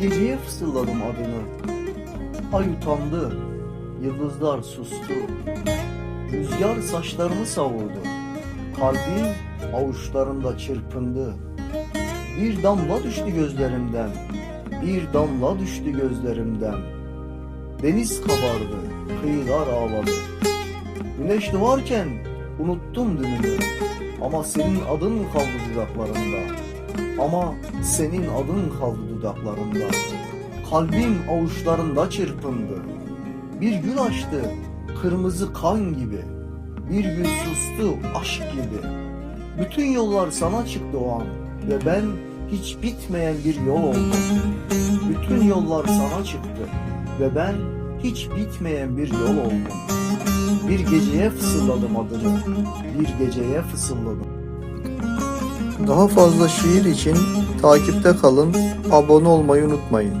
Geceye fısıldadım adını. Ay utandı, yıldızlar sustu. Rüzgar saçlarımı savurdu. Kalbim avuçlarında çırpındı. Bir damla düştü gözlerimden, bir damla düştü gözlerimden. Deniz kabardı, kıyılar ağladı. Güneş doğarken unuttum dünümü. Ama senin adın kaldı dudaklarımda. Ama senin adın kaldı dudaklarımda. Kalbim avuçlarında çırpındı. Bir gül açtı, kırmızı kan gibi. Bir gül sustu, aşk gibi. Bütün yollar sana çıktı o an ve ben hiç bitmeyen bir yol oldum. Bütün yollar sana çıktı ve ben hiç bitmeyen bir yol oldum. Bir geceye fısıldadım adını, bir geceye fısıldadım. Daha fazla şiir için takipte kalın, abone olmayı unutmayın.